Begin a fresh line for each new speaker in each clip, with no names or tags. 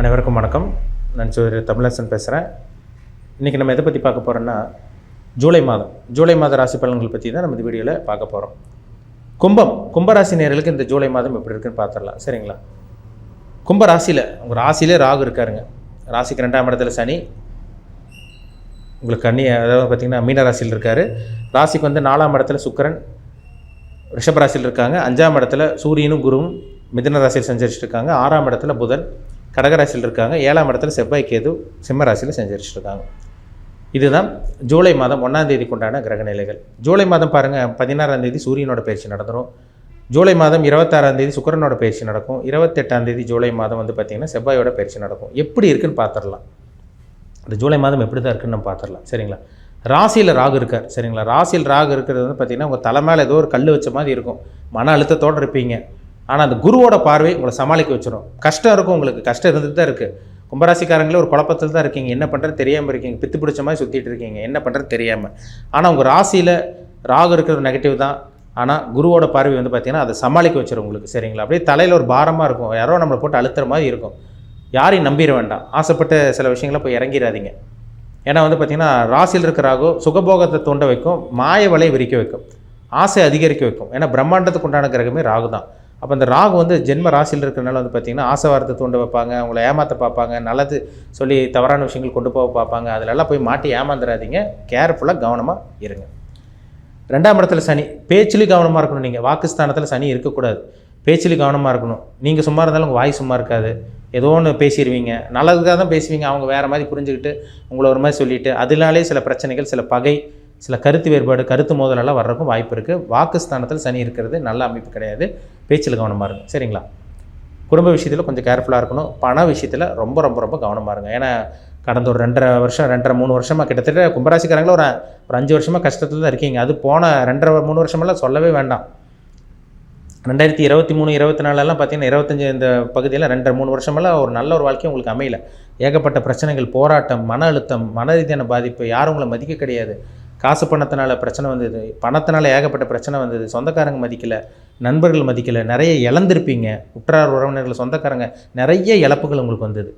அனைவருக்கும் வணக்கம். நான் சோதரி தமிழரசன் பேசுகிறேன் இன்றைக்கி நம்ம எதை பற்றி பார்க்க போகிறோன்னா ஜூலை மாதம். ஜூலை மாத ராசி பலன்கள் பற்றி தான் நம்ம இந்த வீடியோவில் பார்க்க போகிறோம் கும்பம் கும்பராசி நேர்களுக்கு இந்த ஜூலை மாதம் எப்படி இருக்குன்னு பார்த்துடலாம். சரிங்களா? கும்ப ராசியில் உங்கள் ராசியிலே ராகு இருக்காருங்க. ராசிக்கு ரெண்டாம் இடத்துல சனி. உங்களுக்கு கன்னி அதாவது பார்த்திங்கன்னா மீன ராசியில் இருக்கார். ராசிக்கு வந்து நாலாம் இடத்துல சுக்கிரன் ரிஷபராசியில் இருக்காங்க. அஞ்சாம் இடத்துல சூரியனும் குருவும் மிதன ராசியில் சஞ்சரிச்சுட்டு இருக்காங்க. ஆறாம் இடத்துல புதன் கடகராசியில் இருக்காங்க. ஏழாம் இடத்துல செவ்வாய் கேது சிம்மராசியில் செஞ்சரிச்சிருக்காங்க. இருக்காங்க இதுதான் ஜூலை மாதம் ஒன்றாம் தேதிக்கு உண்டான கிரக நிலைகள். ஜூலை மாதம் பாருங்கள் பதினாறாம் தேதி சூரியனோட பயிற்சி நடந்துடும் ஜூலை மாதம் இருபத்தாறாம் தேதி சுக்கரனோட பயிற்சி நடக்கும். இருபத்தெட்டாம் தேதி ஜூலை மாதம் வந்து பார்த்திங்கன்னா செவ்வாயோட பயிற்சி நடக்கும். எப்படி இருக்குன்னு பார்த்துடலாம் இந்த ஜூலை மாதம் எப்படி தான் இருக்குன்னு நம்ம பார்த்துடலாம் சரிங்களா? ராசியில் ராகு இருக்கார். சரிங்களா? ராசியில் ராகு இருக்கிறது வந்து பார்த்திங்கன்னா உங்கள் தலை மேலே ஏதோ ஒரு கல் வச்ச மாதிரி இருக்கும். மன அழுத்தத்தோடு இருப்பீங்க. ஆனால் அந்த குருவோட பார்வை உங்களை சமாளிக்க வச்சிடும் கஷ்டம் இருக்கும் உங்களுக்கு. கஷ்டம் இருந்துட்டு தான் இருக்குது கும்பராசிக்காரங்களே ஒரு குழப்பத்தில் தான் இருக்கீங்க. என்ன பண்ணுறது தெரியாமல் இருக்கீங்க. பித்து பிடிச்ச மாதிரி சுற்றிட்டு இருக்கீங்க. என்ன பண்ணுறது தெரியாமல் ஆனால் உங்கள் ராசியில் ராகு இருக்கிற நெகட்டிவ் தான். ஆனால் குருவோட பார்வை வந்து பார்த்திங்கன்னா அதை சமாளிக்க வச்சிடும் உங்களுக்கு. சரிங்களா? அப்படியே தலையில் ஒரு பாரமாக இருக்கும். யாரோ நம்மளை போட்டு அழுத்துற மாதிரி இருக்கும். யாரையும் நம்பிட வேண்டாம். ஆசைப்பட்ட சில விஷயங்களை போய் இறங்கிடாதீங்க. ஏன்னா வந்து பார்த்திங்கன்னா ராசியில் இருக்கிற ராகு சுகபோகத்தை தூண்ட வைக்கும். மாய வலையை விரிக்க வைக்கும். ஆசை அதிகரிக்க வைக்கும். ஏன்னா பிரம்மாண்டத்துக்கு உண்டான கிரகமே ராகு தான் அப்போ அந்த ராகு வந்து ஜென்ம ராசியில் இருக்கிறனால வந்து பார்த்திங்கன்னா ஆசைவாரத்தை தூண்ட வைப்பாங்க அவங்கள ஏமாற்ற பார்ப்பாங்க நல்லது சொல்லி தவறான விஷயங்கள் கொண்டு போக பார்ப்பாங்க. அதிலெல்லாம் போய் மாட்டி ஏமாந்துடாதீங்க கேர்ஃபுல்லாக கவனமாக இருங்க. ரெண்டாம் இடத்துல சனி பேச்சிலையும் கவனமாக இருக்கணும் நீங்கள் வாக்குஸ்தானத்தில் சனி இருக்கக்கூடாது. பேச்சிலையும் கவனமாக இருக்கணும். நீங்கள் சும்மா இருந்தாலும் உங்கள் வாய் சும்மா இருக்காது. ஏதோ ஒன்று பேசிடுவீங்க நல்லதுக்காக தான் பேசுவீங்க. அவங்க வேறு மாதிரி புரிஞ்சுக்கிட்டு உங்களை ஒரு மாதிரி சொல்லிவிட்டு அதனாலே சில பிரச்சனைகள் சில பகை சில கருத்து வேறுபாடு கருத்து மோதலெல்லாம் வர்றதுக்கும் வாய்ப்பு இருக்குது வாக்குஸ்தானத்தில் சனி இருக்கிறது நல்ல அமைப்பு கிடையாது. பேச்சில் கவனமாக இருக்கும் சரிங்களா? குடும்ப விஷயத்தில் கொஞ்சம் கேர்ஃபுல்லாக இருக்கணும். பண விஷயத்தில் ரொம்ப ரொம்ப ரொம்ப கவனமாக இருங்க. ஏன்னா கடந்த ஒரு ரெண்டரை வருஷம் ரெண்டரை மூணு வருஷமாக கிட்டத்தட்ட கும்பராசிக்காரங்களும் ஒரு ஒரு அஞ்சு வருஷமாக கஷ்டத்தில் தான் இருக்கீங்க. அது போன ரெண்டரை மூணு வருஷமெல்லாம் சொல்லவே வேண்டாம். ரெண்டாயிரத்தி இருபத்தி மூணு இருபத்தி நாலெல்லாம் பார்த்தீங்கன்னா இருபத்தஞ்சி இந்த பகுதியில் ரெண்டரை மூணு வருஷமெல்லாம் ஒரு நல்ல ஒரு வாழ்க்கை உங்களுக்கு அமையல. ஏகப்பட்ட பிரச்சனைகள் போராட்டம் மன அழுத்தம் மன ரீதியான பாதிப்பு யாரும் உங்களை மதிக்க கிடையாது. காசு பணத்தினால பிரச்சனை வந்தது பணத்தினால ஏகப்பட்ட பிரச்சனை வந்தது சொந்தக்காரங்க மதிக்கலை நண்பர்கள் மதிக்கலை நிறைய இழந்திருப்பீங்க உற்றார் உறவினர்கள் சொந்தக்காரங்க நிறைய இழப்புகள் உங்களுக்கு வந்தது.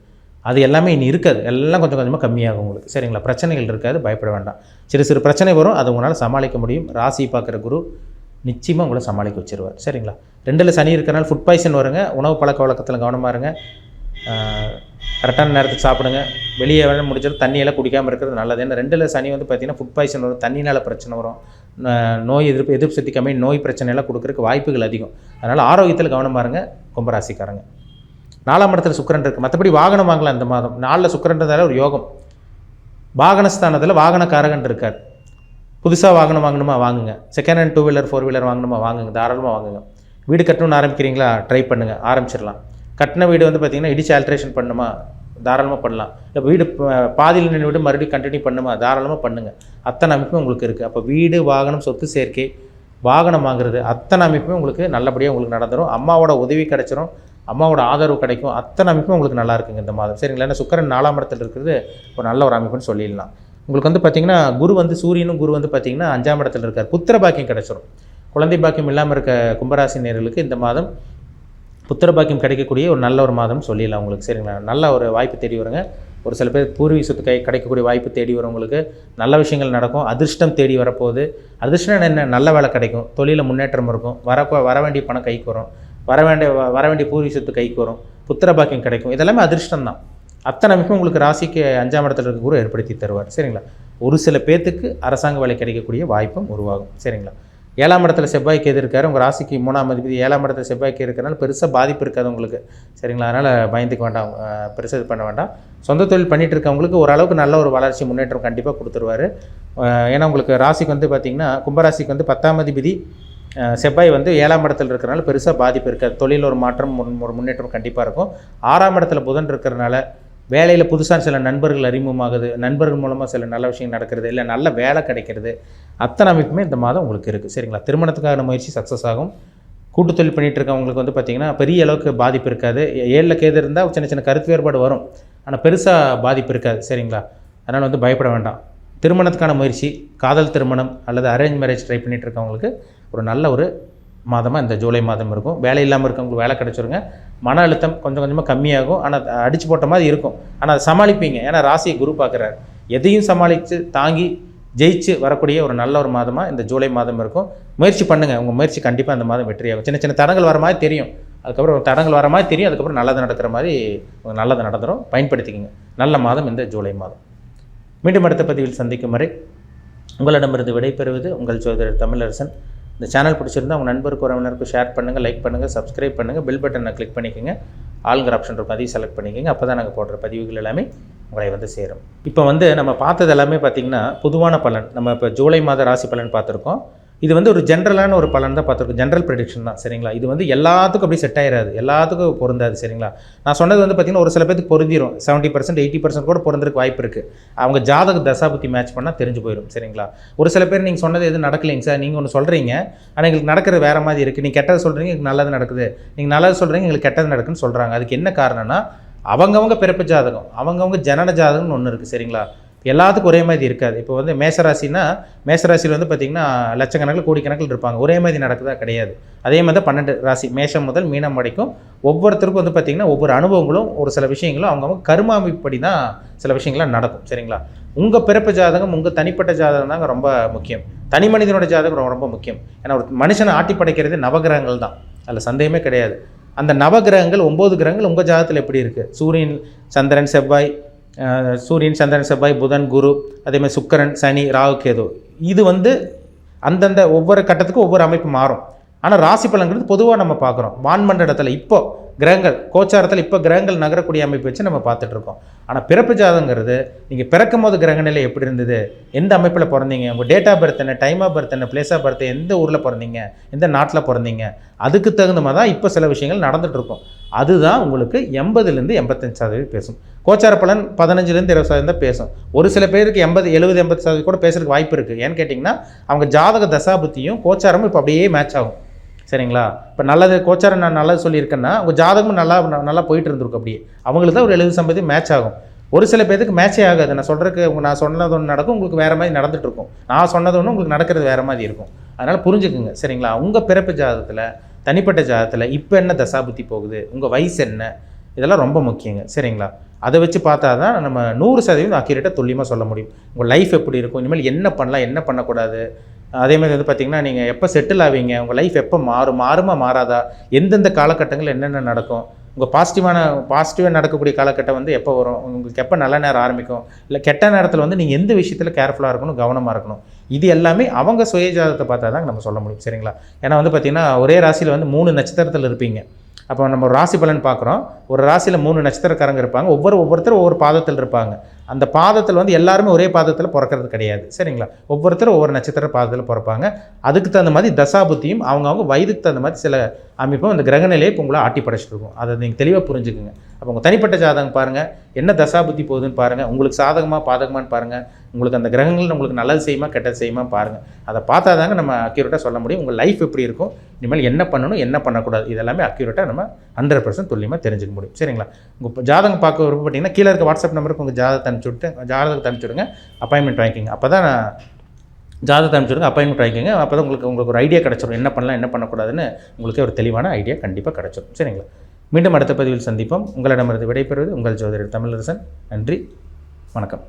அது எல்லாமே இனி இருக்காது. எல்லாம் கொஞ்சம் கொஞ்சமாக கம்மியாகும் உங்களுக்கு. சரிங்களா? பிரச்சனைகள் இருக்காது பயப்பட வேண்டாம். சிறு சிறு பிரச்சனை வரும் அதை உங்களால் சமாளிக்க முடியும். ராசி பார்க்குற குரு நிச்சயமாக உங்களை சமாளிக்க வச்சிருவார். சரிங்களா? ரெண்டில் சனி இருக்கிறனால ஃபுட் பாய்சன் வருங்க. உணவு பழக்க வழக்கத்தில் கவனமாக இருங்க. கரெக்டான நேரத்துக்கு சாப்பிடுங்க. வெளியே வேணும் முடிஞ்சாலும் தண்ணியெல்லாம் குடிக்காமல் இருக்கிறது நல்லது. ஏன்னா ரெண்டில் சனி வந்து பார்த்திங்கன்னா ஃபுட் பாய்சன் வரும். தண்ணினால் பிரச்சனை வரும். ந- நோய் எதிர்ப்பு எதிர்ப்பு சக்தி கம்மி நோய் பிரச்சனையெல்லாம் கொடுக்குறதுக்கு வாய்ப்புகள் அதிகம். அதனால் ஆரோக்கியத்தில் கவனமாக இருங்க கும்பராசிக்காரங்க நாலாம் இடத்துல சுக்கரன் இருக்குது மற்றபடி வாகனம் வாங்கலாம் இந்த மாதம். நாலில் சுக்கிரன்றதால ஒரு யோகம். வாகனஸ்தானத்தில் வாகனக்காரகன் இருக்கார். புதுசாக வாகனம் வாங்கணுமா? வாங்குங்க. Second hand two wheeler four wheeler வாங்கணுமா? வாங்குங்க. தாராளமாக வாங்குங்க. வீடு கட்டணும்னு ஆரம்பிக்கிறீங்களா? ட்ரை பண்ணுங்கள் ஆரம்பிச்சிடலாம். கட்டின வீடு வந்து பார்த்திங்கன்னா இடிச்சு ஆல்ட்ரேஷன் பண்ணுமா? தாராளமாக பண்ணலாம். இல்லை வீடு பாதியில் நின்று வீடு மறுபடியும் கண்டினியூ பண்ணுமா? தாராளமாக பண்ணுங்கள் அத்தனை அமைப்பும் உங்களுக்கு இருக்குது அப்போ வீடு வாகனம் சொத்து சேர்க்கை வாகனம் வாங்குறது அத்தனை அமைப்புமே உங்களுக்கு நல்லபடியாக உங்களுக்கு நடந்துடும் அம்மாவோட உதவி கிடைச்சிரும். அம்மாவோட ஆதரவு கிடைக்கும். அத்தனை அமைப்பும் உங்களுக்கு நல்லா இருக்குங்க இந்த மாதம். சரிங்களா? ஏன்னா சுக்கரன் நாலாம் இடத்துல இருக்கிறது ஒரு நல்ல ஒரு அமைப்புன்னு சொல்லிடலாம். உங்களுக்கு வந்து பார்த்தீங்கன்னா குரு வந்து சூரியனும் குரு வந்து பார்த்தீங்கன்னா அஞ்சாம் இடத்துல இருக்கார். புத்திர பாக்கியம் கிடைச்சிரும். குழந்தை பாக்கியம் இல்லாமல் இருக்க கும்பராசி நேர்களுக்கு இந்த மாதம் புத்திர பாக்கியம் கிடைக்கக்கூடிய ஒரு நல்ல ஒரு மாதம் சொல்லிடலாம் உங்களுக்கு. சரிங்களா? நல்ல ஒரு வாய்ப்பு தேடி வருங்க. ஒரு சில பேர் பூர்வீக சொத்து கை கிடைக்கக்கூடிய வாய்ப்பு தேடி வரும் உங்களுக்கு. நல்ல விஷயங்கள் நடக்கும். அதிர்ஷ்டம் தேடி வரப்போகுது. அதிர்ஷ்டம் என்ன? நல்ல வேலை கிடைக்கும். தொழிலில் முன்னேற்றம் இருக்கும். வர வர வேண்டிய பணம் கைக்கு வரும். வர வேண்டிய வ- வர வேண்டிய பூர்வீக சொத்து கைக்கு வரும். புத்திர பாக்கியம் கிடைக்கும். இதெல்லாமே அதிர்ஷ்டம் தான். அத்தனை அமைப்பும் உங்களுக்கு ராசிக்கு அஞ்சாம் இடத்துல இருக்க கூட ஏற்படுத்தி தருவார். சரிங்களா? ஒரு சில பேர்த்துக்கு அரசாங்க வேலை கிடைக்கக்கூடிய வாய்ப்பும் உருவாகும். சரிங்களா? ஏழாம் இடத்துல செவ்வாய்க்கு எது இருக்காரு? உங்கள் ராசிக்கு மூணாம் அதிபதி ஏழாம் இடத்துல செவ்வாய்க்கு இருக்கிறனால பெருசாக பாதிப்பு இருக்காது உங்களுக்கு. சரிங்களா? அதனால் பயந்துக்க வேண்டாம். பெருசாக இது பண்ண வேண்டாம். சொந்த தொழில் பண்ணிகிட்டு இருக்கவங்களுக்கு ஓரளவுக்கு நல்ல ஒரு வளர்ச்சி முன்னேற்றம் கண்டிப்பாக கொடுத்துருவாரு. ஏன்னா உங்களுக்கு ராசிக்கு வந்து பார்த்திங்கன்னா கும்பராசிக்கு வந்து பத்தாம் அதிபதி செவ்வாய் வந்து ஏழாம் இடத்துல இருக்கிறனால பெருசாக பாதிப்பு இருக்காது. தொழில் ஒரு மாற்றம் முன்- ஒரு முன்னேற்றம் கண்டிப்பாக இருக்கும். ஆறாம் இடத்துல புதன் இருக்கிறனால வேலையில் புதுசாக சில நண்பர்கள் அறிமுகமாகுது நண்பர்கள் மூலமாக சில நல்ல விஷயம் நடக்கிறது இல்லை நல்ல வேலை கிடைக்கிறது அத்தனை அமைப்புமே இந்த மாதம் உங்களுக்கு இருக்குது சரிங்களா? திருமணத்துக்கான முயற்சி சக்ஸஸ் ஆகும். கூட்டு தொழில் பண்ணிட்டு இருக்கவங்களுக்கு வந்து பார்த்திங்கன்னா பெரிய அளவுக்கு பாதிப்பு இருக்காது. ஏழில் கேது இருந்தால் சின்ன சின்ன கருத்து வேறுபாடு வரும். ஆனால் பெருசாக பாதிப்பு இருக்காது. சரிங்களா? அதனால் வந்து பயப்பட வேண்டாம். திருமணத்துக்கான முயற்சி காதல் திருமணம் அல்லது அரேஞ்ச் மேரேஜ் ட்ரை பண்ணிகிட்டு இருக்கவங்களுக்கு ஒரு நல்ல ஒரு மாதமாக இந்த ஜூலை மாதம் இருக்கும். வேலை இல்லாமல் இருக்கவங்களுக்கு வேலை கிடச்சிருங்க. மன அழுத்தம் கொஞ்சம் கொஞ்சமாக கம்மியாகும். ஆனால் அடித்து போட்ட மாதிரி இருக்கும். ஆனால் அதை சமாளிப்பீங்க. ஏன்னா ராசியை குரு பார்க்குறாரு. எதையும் சமாளித்து தாங்கி ஜெயிச்சு வரக்கூடிய ஒரு நல்ல ஒரு மாதமாக இந்த ஜூலை மாதம் இருக்கும். முயற்சி பண்ணுங்கள் உங்கள் முயற்சி கண்டிப்பாக அந்த மாதம் வெற்றியாகும். சின்ன சின்ன தடங்கள் வர மாதிரி தெரியும். அதுக்கப்புறம் தடங்கள் வர மாதிரி தெரியும். அதுக்கப்புறம் நல்லது நடக்கிற மாதிரி நல்லது நடந்துடும் பயன்படுத்திக்கங்க. நல்ல மாதம் இந்த ஜூலை மாதம். மீண்டும் அடுத்த பதிவில் சந்திக்கும் வரை உங்களிடமிருந்து விடைபெறுவது உங்கள் சோதரர் தமிழரசன். இந்த சேனல் பிடிச்சிருந்தா உங்கள் நண்பருக்கு உறவினருக்கு ஷேர் பண்ணுங்கள் லைக் பண்ணுங்கள் சப்ஸ்கிரைப் பண்ணுங்கள் பில் பட்டனை கிளிக் பண்ணிக்கோங்க. ஆளுங்கிற ஆப்ஷன் இருக்கும் அதையும் செலக்ட் பண்ணிக்கோங்க. அப்போ தான் நாங்கள் போடுற பதிவுகள் எல்லாமே உங்களை வந்து சேரும். இப்போ வந்து நம்ம பார்த்தது எல்லாமே பார்த்திங்கன்னா பொதுவான பலன். நம்ம இப்போ ஜூலை மாத ராசி பலன் பார்த்துருக்கோம். இது வந்து ஒரு ஜென்ரலான ஒரு பலன் தான் பார்த்துருக்கோம். ஜென்ரல் ப்ரெடிக்ஷன் தான் சரிங்களா? இது வந்து எல்லாத்துக்கும் அப்படியே செட் ஆயிராது. எல்லாத்துக்கும் பொருந்தாது சரிங்களா? நான் சொன்னது வந்து பார்த்திங்கன்னா ஒரு சில பேருக்கு பொருந்திரும். செவன்ட்டி பர்சன்ட் எயிட்டி பர்சன்ட் கூட பொருந்திருக்கு வாய்ப்பு இருக்குது அவங்க ஜாதக தசாபுத்தி மேட்ச் பண்ணால் தெரிஞ்சு போயிடும் சரிங்களா? ஒரு சில பேர் நீங்கள் சொன்னது எதுவும் நடக்கலைங்க சார். நீங்கள் ஒன்று சொல்கிறீங்க ஆனால் எங்களுக்கு நடக்கிறது வேறு மாதிரி இருக்குது நீங்கள் கெட்டது சொல்கிறீங்க எங்களுக்கு நல்லது நடக்குது. நீங்கள் நல்லது சொல்கிறீங்க எங்களுக்கு கெட்டது நடக்குன்னு சொல்கிறாங்க அதுக்கு என்ன காரணம்னா அவங்கவுங்க பிறப்பு ஜாதகம் அவங்கவுங்க ஜனன ஜாதகம்னு ஒன்று இருக்குது சரிங்களா? எல்லாத்துக்கும் ஒரே மாதிரி இருக்காது. இப்போ வந்து மேசராசினா மேசராசியில் வந்து பார்த்திங்கன்னா லட்சக்கணக்கில் கோடிக்கணக்கில் இருப்பாங்க. ஒரே மாதிரி நடக்குதா? கிடையாது. அதே மாதிரி தான் பன்னெண்டு ராசி மேஷம் முதல் மீனம் வரைக்கும் ஒவ்வொருத்தருக்கும் வந்து பார்த்திங்கன்னா ஒவ்வொரு அனுபவங்களும் ஒரு சில விஷயங்களும் அவங்கவுங்க கருமாமைப்படி தான் சில விஷயங்கள்லாம் நடக்கும். சரிங்களா? உங்கள் பிறப்பு ஜாதகம் உங்கள் தனிப்பட்ட ஜாதகம் தாங்க ரொம்ப முக்கியம். தனி மனிதனோட ஜாதகம் ரொம்ப ரொம்ப முக்கியம். ஏன்னா ஒரு மனுஷனை ஆட்டி படைக்கிறது நவகிரகங்கள் தான். அதில் சந்தேகமே கிடையாது. அந்த நவகிரகங்கள் ஒம்பது கிரகங்கள் உங்கள் ஜாதகத்தில் எப்படி இருக்குது சூரியன் சந்திரன் செவ்வாய் சூரியன் சந்திரன் செவ்வாய் புதன் குரு அதேமாதிரி சுக்கரன் சனி ராகு கேது. இது வந்து அந்தந்த ஒவ்வொரு கட்டத்துக்கும் ஒவ்வொரு அமைப்பு மாறும். ஆனால் ராசி பலன்கிறது பொதுவாக நம்ம பார்க்குறோம். வான்மண்டலத்தில் இப்போ கிரகங்கள் கோச்சாரத்தில் இப்போ கிரகங்கள் நகரக்கூடிய அமைப்பு வச்சு நம்ம பார்த்துட்ருக்கோம். ஆனால் பிறப்பு ஜாதகங்கிறது நீங்கள் பிறக்கும் போது கிரக நிலை எப்படி இருந்தது எந்த அமைப்பில் பிறந்தீங்க உங்கள் டேட் ஆஃப் பர்த் என்ன டைம் ஆஃப் பர்த் என்ன பிளேஸ் ஆஃப் பர்த் எந்த ஊரில் பிறந்தீங்க எந்த நாட்டில் பிறந்தீங்க அதுக்கு தகுந்த மாதிரி தான் இப்போ சில விஷயங்கள் நடந்துகிட்ருக்கும் அதுதான் உங்களுக்கு எண்பதுலேருந்து எண்பத்தஞ்சு சதவீதம் பேசும். கோச்சார பலன் பதினஞ்சுலேருந்து இருபது சதவீதம் தான் பேசும். ஒரு சில பேருக்கு எண்பது எழுபது எண்பது சதவீதம் கூட பேசுறதுக்கு வாய்ப்பு இருக்குது ஏன்னு கேட்டிங்கன்னா அவங்க ஜாதக தசாபுத்தியும் கோச்சாரமும் இப்போ அப்படியே மேட்ச் ஆகும். சரிங்களா? இப்போ நல்லது கோச்சாரம் நான் நல்லது சொல்லியிருக்கேன்னா உங்கள் ஜாதகமும் நல்லா நல்லா போயிட்டு இருந்திருக்கும் அப்படியே. அவங்களுக்கு தான் ஒரு எழுபது சம்பதி மேட்ச் ஆகும். ஒரு சில பேருக்கு மேட்சே ஆகாது. நான் சொல்கிறதுக்கு உங்கள் நான் சொன்னது ஒன்று நடக்கும் உங்களுக்கு வேறு மாதிரி நடந்துட்டு இருக்கும். நான் சொன்னது ஒன்று உங்களுக்கு நடக்கிறது வேறு மாதிரி இருக்கும். அதனால் புரிஞ்சுக்குங்க சரிங்களா? உங்கள் பிறப்பு ஜாதகத்தில் தனிப்பட்ட ஜாதகத்தில் இப்போ என்ன தசாபுத்தி போகுது? உங்கள் வயசு என்ன? இதெல்லாம் ரொம்ப முக்கியங்க சரிங்களா? அதை வச்சு பார்த்தா தான் நம்ம நூறு சதவீதம் அக்யூரேட்டாக துல்லியமாக சொல்ல முடியும். உங்கள் லைஃப் எப்படி இருக்கும்? இனிமேல் என்ன பண்ணலாம்? என்ன பண்ணக்கூடாது? அதே மாதிரி வந்து பார்த்திங்கன்னா நீங்கள் எப்போ செட்டில் ஆவீங்க? உங்கள் லைஃப் எப்போ மாறும்? மாறுமா மாறாதா? எந்தெந்த காலகட்டங்கள் என்னென்ன நடக்கும்? உங்கள் பாசிட்டிவான பாசிட்டிவாக நடக்கக்கூடிய காலகட்டம் வந்து எப்போ வரும்? உங்களுக்கு எப்போ நல்ல நேரம் ஆரம்பிக்கும்? இல்லை கெட்ட நேரத்தில் வந்து நீங்கள் எந்த விஷயத்தில் கேர்ஃபுல்லாக இருக்கணும்? கவனமாக இருக்கணும். இது எல்லாமே அவங்க சுயஜாதத்தை பார்த்தா தான் நம்ம சொல்ல முடியும். சரிங்களா? ஏன்னா வந்து பார்த்திங்கன்னா ஒரே ராசியில் வந்து மூணு நட்சத்திரத்தில் இருப்பீங்க. அப்போ நம்ம ராசி பலன் பார்க்குறோம். ஒரு ராசியில் மூணு நட்சத்திரக்காரங்க இருப்பாங்க. ஒவ்வொரு ஒவ்வொருத்தரும் ஒவ்வொரு பாதத்தில் இருப்பாங்க. அந்த பாதத்தில் வந்து எல்லாருமே ஒரே பாதத்தில் பிறக்கிறது கிடையாது. சரிங்களா? ஒவ்வொருத்தரும் ஒவ்வொரு நட்சத்திர பாதத்தில் பிறப்பாங்க. அதுக்கு தகுந்த மாதிரி தசாபுத்தியும் அவங்கவுங்க வயதுக்கு தகுந்த மாதிரி சில அமைப்பும் அந்த கிரகநிலையை இப்போ உங்களை ஆட்டி படைச்சிட்டு இருக்கும். அதை நீங்கள் தெளிவாக புரிஞ்சுக்குங்க. அப்போ உங்கள் தனிப்பட்ட ஜாதகம் பாருங்கள் என்ன தசாபுத்தி போகுதுன்னு பாருங்கள் உங்களுக்கு சாதகமாக பாதகமான்னு பாருங்கள் உங்களுக்கு அந்த கிரகங்கள் உங்களுக்கு நல்லது செய்யுமா கெட்டது செய்யுமா பாருங்கள் அதை பார்த்தா தாங்க நம்ம அக்யூரேட்டாக சொல்ல முடியும். உங்கள் லைஃப் எப்படி இருக்கும்? இனிமேல் என்ன பண்ணணும் என்ன பண்ணக்கூடாது? இதெல்லாமே அக்யூரேட்டாக நம்ம ஹண்ட்ரட் பர்சன்ட் துல்லியமாக தெரிஞ்சுக்க முடியும். சரிங்களா? உங்கள் ஜாதகம் பார்க்க விருப்பப்பட்டீங்கன்னா கீழே இருக்க வாட்ஸ்அப் நம்பருக்கு உங்கள் ஜாதகத்தை அனுப்பிச்சுட்டு ஜாதகத்தை அனுப்பிச்சுடுங்க அப்பாயின்மெண்ட் வாங்கிக்கிங்க. அப்போ தான் ஜாதகத்தை அனுப்பிச்சு அப்பாயின்மெண்ட் வாங்கிக்கோங்க. அப்போ தான் உங்களுக்கு உங்களுக்கு ஒரு ஐடியா கிடச்சிடும் என்ன பண்ணலாம் என்ன பண்ணக்கூடாதுன்னு உங்களுக்கு ஒரு தெளிவான ஐடியா கண்டிப்பாக கிடச்சிடும் சரிங்களா? மீண்டும் அடுத்த பதிவில் சந்திப்போம். உங்களிடமிருந்து விடைபெறுவது உங்கள் ஜோதிடர் தமிழரசன். நன்றி வணக்கம்.